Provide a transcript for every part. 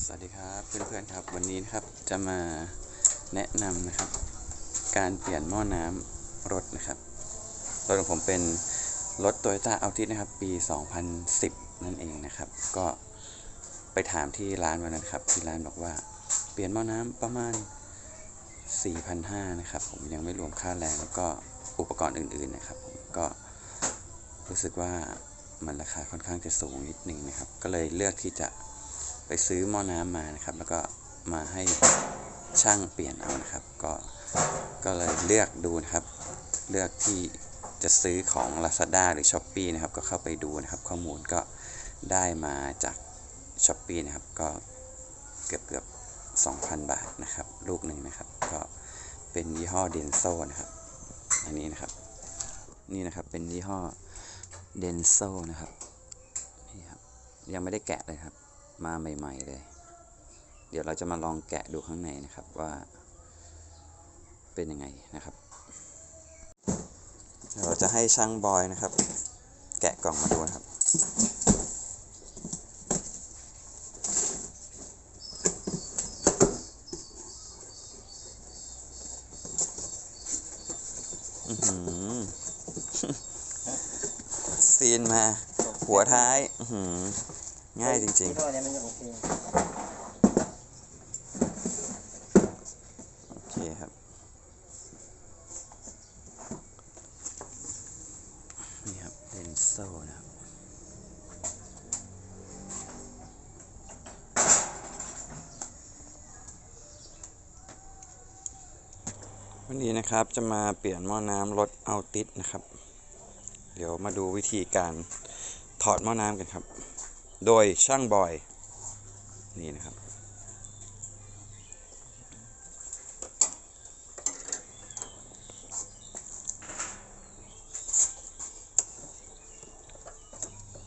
สวัสดีครับเพื่อนๆครับวันนี้นะครับจะมาแนะนำนะครับ การเปลี่ยนหม้อน้ำรถนะครับรถของผมเป็นรถ Toyota Altis นะครับ ปี 2010 นั่นเองนะครับ ก็ไปถามที่ร้านวันนั้นครับที่ร้านบอกว่าเปลี่ยนหม้อน้ำประมาณ 4,500นะครับผมยังไม่รวมค่าแรงแล้วก็อุปกรณ์อื่นๆนะครับผมก็รู้สึกว่ามันราคาค่อนข้างจะสูงนิดนึงนะครับ ก็เลยเลือกที่จะ ไปซื้อหม้อน้ำมานะครับ แล้วก็มาให้ช่างเปลี่ยนเอานะครับ ก็ก็เลยเลือกดูนะครับ เลือกที่จะซื้อของ Lazada หรือ s h อ p e e นะครับ ก็เข้าไปดูนะครับ ข้อมูลก็ได้มาจาก s h อ p e e นะครับ ก็เกือบเกือบ2,000 บาทนะครับ ลูกหนึ่งนะครับ ก็เป็นยี่ห้อเดนโซนะครับ อันนี้นะครับ นี่นะครับ เป็นยี่ห้อเดนโซนะครับ นี่ครับ ยังไม่ได้แกะเลยครับ มาใหม่ ๆ เลย เดี๋ยวเราจะมาลองแกะดูข้างในนะครับว่า เป็นยังไงนะครับเดี๋ยวเราจะให้ช่างบอยนะครับ แกะกล่องมาดูนะครับอือหือซีนมา หัวท้าย อือหือ ง่ายจริงยี่ห้อเนี้ยมันยังโอเคๆโอเคครับ นี่ครับเลนโซ่นะครับวันนี้นะครับจะมาเปลี่ยนหม้อน้ำรถเอาติสนะครับ เดี๋ยวมาดูวิธีการถอดหม้อน้ำกันครับ โดยช่างบอย นี่นะครับ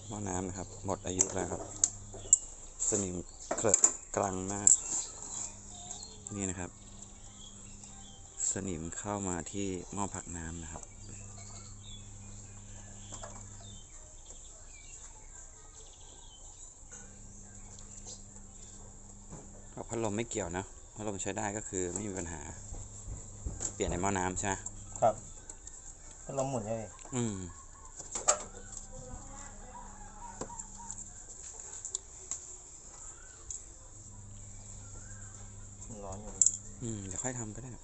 หม้อน้ำนะครับ หมดอายุแล้วครับ สนิมเคลอะกรังมาก นี่นะครับ สนิมเข้ามาที่หม้อพักน้ำนะครับ เอาพัดล มไม่เกี่ยวนะพัดลมใช้ได้ก็คือไม่มีปัญหา เปลี่ยนในหม้อน้ำใช่ไหมครับก็ลมหมุนเลยอืมมันร้อนอยู่อืมเดี๋ยวค่อยทำก็ได้ครับ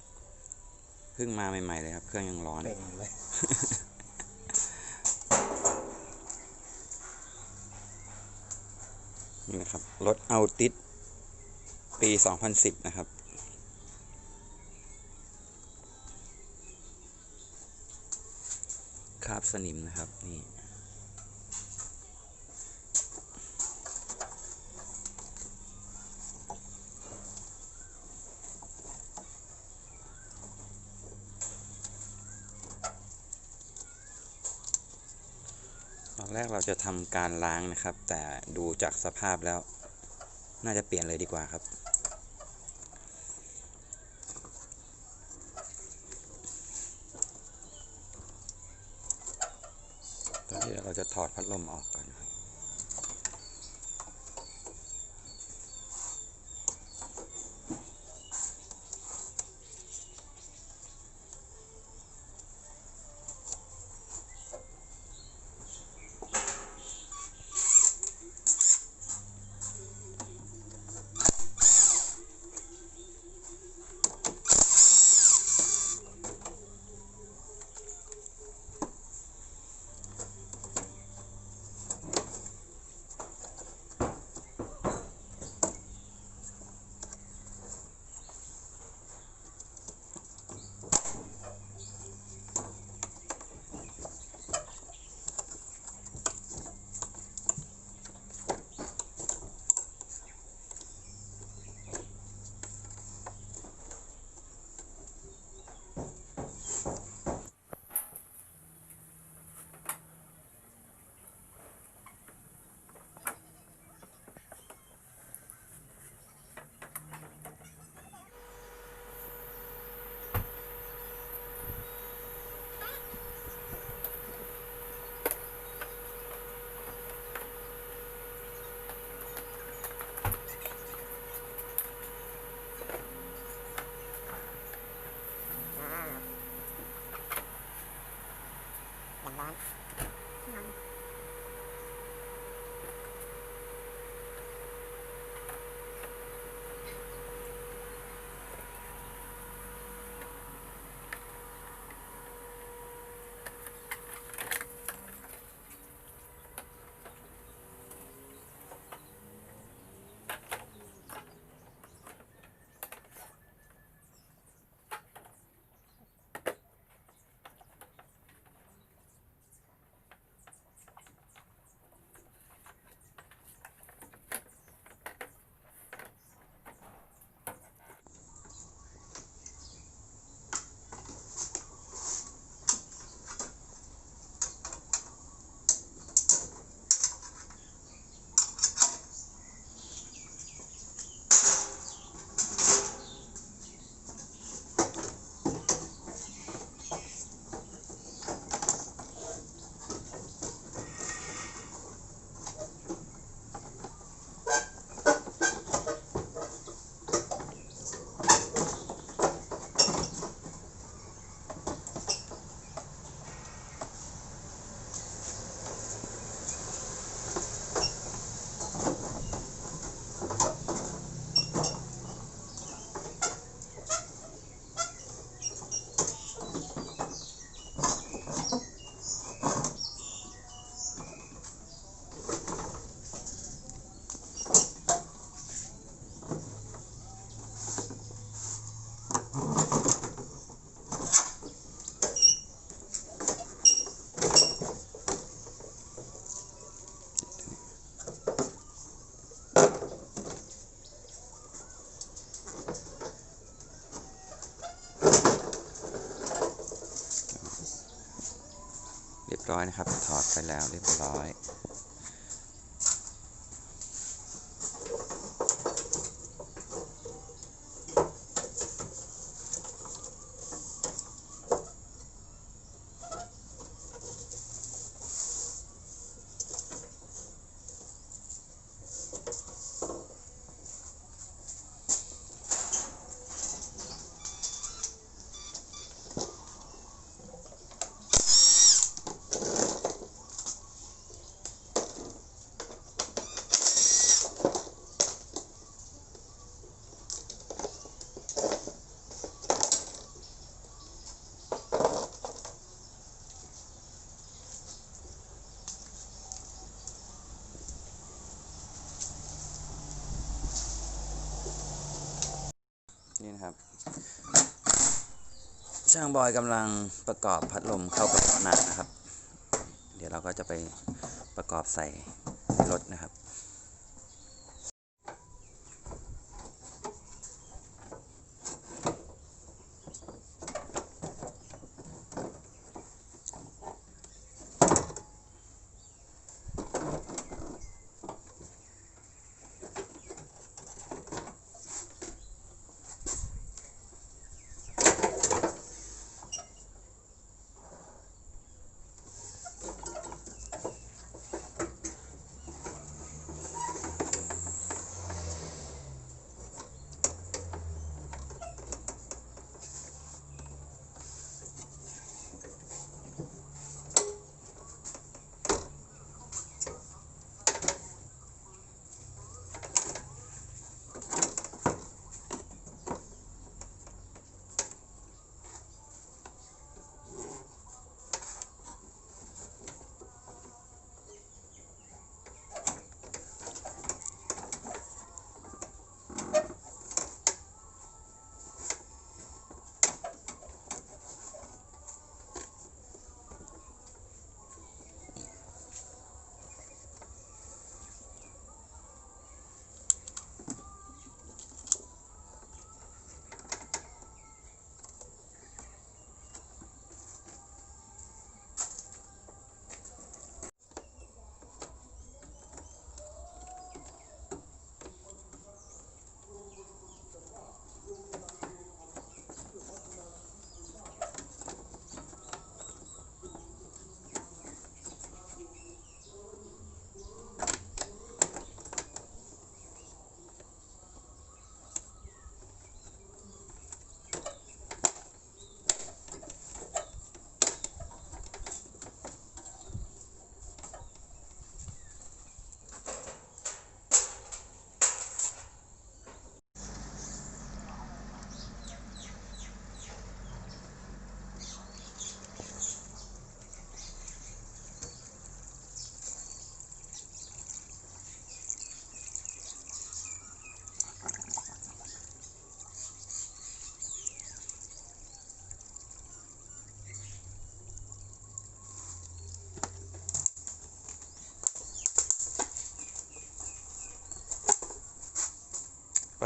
เพิ่งมาใหม่ ๆ เลยครับ เครื่องยังร้อนเป่งอยู่เลยนี่นะครับรถเอาติส ปี 2010 นะครับ คราบสนิมนะครับ นี่ตอนแรกเราจะทำการล้างนะครับ แต่ดูจากสภาพแล้วน่าจะเปลี่ยนเลยดีกว่าครับ ตอนนี้เราจะถอดพัดลมออกก่อน นะครับร้อยนะครับ ถอดไปแล้วเรียบร้อยางบอยกำลังประกอบพัดลมเข้ากับหนานะครับ เดี๋ยวเราก็จะไปประกอบใส่รถนะครับ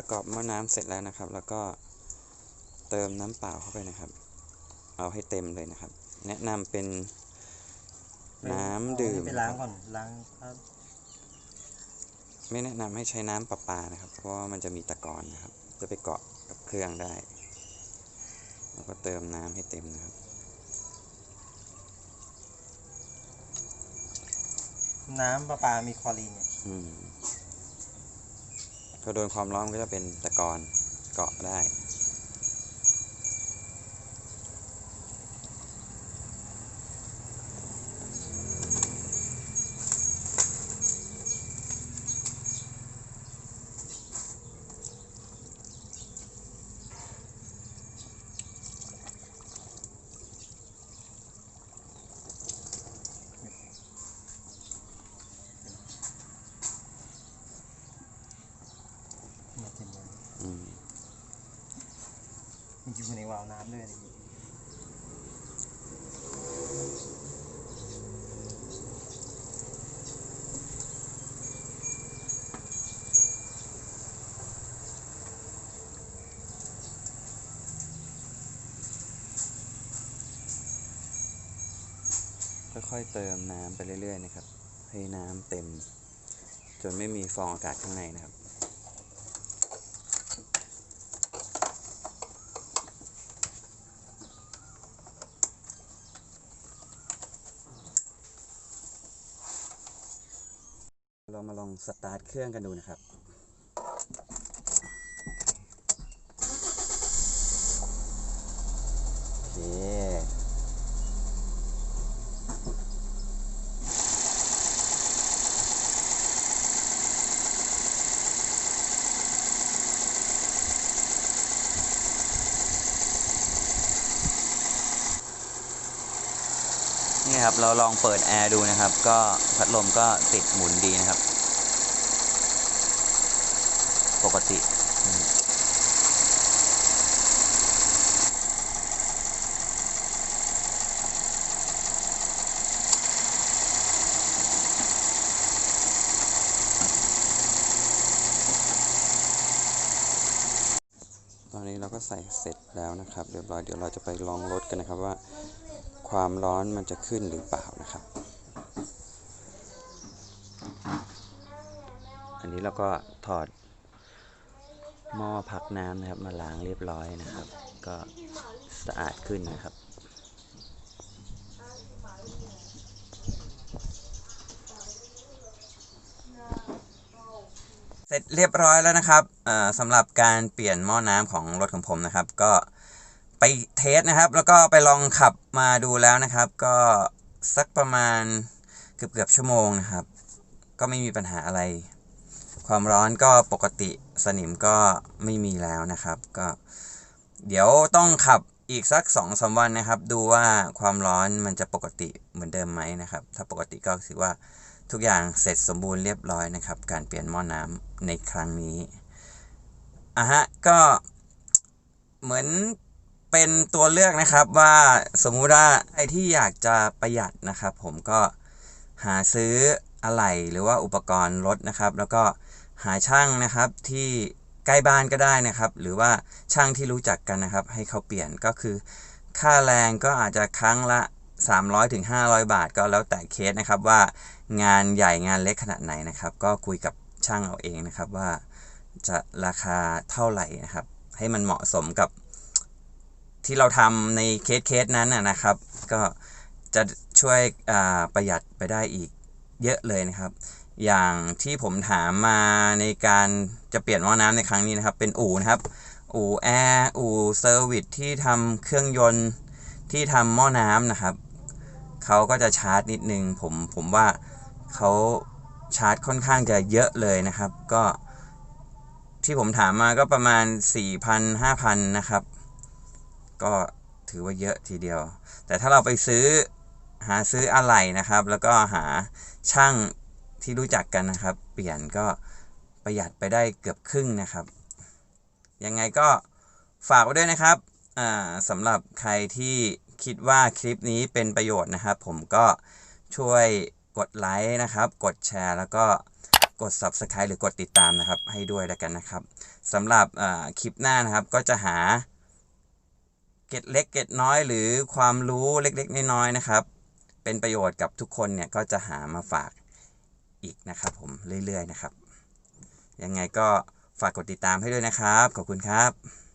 ประกอบหม้อน้ำเสร็จแล้วนะครับ แล้วก็เติมน้ำเปล่าเข้าไปนะครับ เอาให้เต็มเลยนะครับ แนะนำเป็นน้ำดื่มไปล้างก่อนล้างครับไม่แนะนำให้ใช้น้ำประปานะครับ เพราะว่ามันจะมีตะกอนนะครับ จะไปเกาะกับเครื่องได้ แล้วก็เติมน้ำให้เต็มนะครับ น้ำประปามีคลอรีนเนี่ยอืม พอโดนความร้อนมันก็จะเป็นตะกอนเกาะได้ เนี่ยเต็มเลย อืม มันอยู่ในวาวน้ำด้วยค่อยๆเติมน้ำไปเรื่อยๆนะครับ ให้น้ำเต็ม จนไม่มีฟองอากาศข้างในนะครับ เรามาลอง สตาร์ทเครื่องกันดูนะครับ โอเค นี่ครับ เราลองเปิดแอร์ดูนะครับ ก็พัดลมก็ติดหมุนดีนะครับ ปกติอืมตอนนี้เราก็ใส่เส ร็จแล้วนะครับเรียบร้อยเดี๋ยวเราจะไปลองรถกันนะครับว่า ความร้อนมันจะขึ้นหรือเปล่านะครับ อันนี้เราก็ถอดหม้อพักน้ำนะครับมาล้างเรียบร้อยนะครับ ก็สะอาดขึ้นนะครับ เสร็จเรียบร้อยแล้วนะครับเอ่อสำหรับการเปลี่ยนหม้อน้ำของรถของผมนะครับ ก็ไปเทสนะครับ แล้วก็ไปลองขับมาดูแล้วนะครับ ก็สักประมาณเกือบเกือบชั่วโมงนะครับ ก็ไม่มีปัญหาอะไร ความร้อนก็ปกติสนิมก็ไม่มีแล้วนะครับ ก็เดี๋ยวต้องขับอีกสัก2อสาวันนะครับ ดูว่าความร้อนมันจะปกติเหมือนเดิมไหมนะครับ ถ้าปกติก็ถือว่า ทุกอย่างเสร็จสมบูรณ์เรียบร้อยนะครับ การเปลี่ยนหม้อน้ำในครั้งนี้อะฮะก็เหมือนเป็นตัวเลือกนะครับว่าสมมุติว่าใครที่อยากจะประหยัดนะครับ ผมก็หาซื้ออะไหล่หรือว่าอุปกรณ์รถนะครับ แล้วก็หาช่างนะครับที่ใกล้บ้านก็ได้นะครับ หรือว่าช่างที่รู้จักกันนะครับ ให้เขาเปลี่ยนก็คือ ค่าแรงก็อาจจะครั้งละ 300ถึง500 บาทก็แล้วแต่เคสนะครับว่างานใหญ่งานเล็กขนาดไหนนะครับ ก็คุยกับช่างเอาเองนะครับว่าจะราคาเท่าไหร่นะครับ ให้มันเหมาะสมกับที่เราทำในเคสเคสนั้นนะครับ ก็จะช่วยประหยัดไปได้อีกเยอะเลยนะครับ อย่างที่ผมถามมาในการจะเปลี่ยนหม้อน้ำในครั้งนี้นะครับ เป็นอู่นะครับ อู่แอร์อู่เซอร์วิสที่ทำเครื่องยนต์ที่ทำหม้อน้ำนะครับ เขาก็จะชาร์จนิดนึงผมผมว่าเขาชาร์จค่อนข้างจะเยอะเลยนะครับ ก็ที่ผมถามมาก็ประมาณ 4,000 5,000 นะครับ ก็ถือว่าเยอะทีเดียว แต่ถ้าเราไปซื้อหาซื้ออะไหล่นะครับ แล้วก็หาช่างที่รู้จักกันนะครับ เปลี่ยนก็ประหยัดไปได้เกือบครึ่งนะครับ ยังไงก็ฝากไว้ด้วยนะครับอ่าสำหรับใครที่ คิดว่าคลิปนี้เป็นประโยชน์นะครับ ผมก็ช่วยกดไลค์นะครับ กดแชร์ แล้วก็กด Subscribe หรือกดติดตามนะครับ ให้ด้วยแล้วกันนะครับสำหรับคลิปหน้านะครับก็จะหาเก็ดเล็กเก็ดน้อยหรือความรู้เล็กๆ น้อยๆนะครับ เป็นประโยชน์กับทุกคนเนี่ยก็จะหามาฝากอีกนะครับ ผมเรื่อยๆนะครับ ยังไงก็ฝากกดติดตามให้ด้วยนะครับ ขอบคุณครับ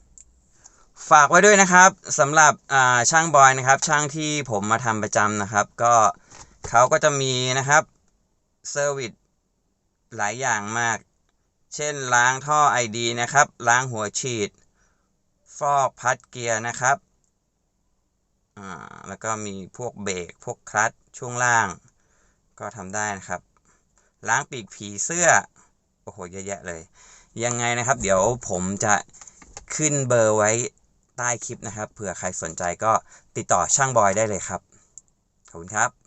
ฝากไว้ด้วยนะครับสำหรับช่างบอยนะครับ ช่างที่ผมมาทำประจำนะครับ ก็เขาก็จะมีนะครับเซอร์วิสหลายอย่างมาก เช่นล้างท่อ ID นะครับ ล้างหัวฉีด ฟอกพัดเกียร์นะครับแล้วก็มีพวกเบรกพวกคลัตช์ช่วงล่าง ก็ทำได้นะครับ ล้างปีกผีเสื้อ โอ้โหเยอะแยะเลย ยังไงนะครับ เดี๋ยวผมจะขึ้นเบอร์ไว้ ใต้คลิปนะครับ เผื่อใครสนใจก็ติดต่อช่างบอยได้เลยครับ ขอบคุณครับ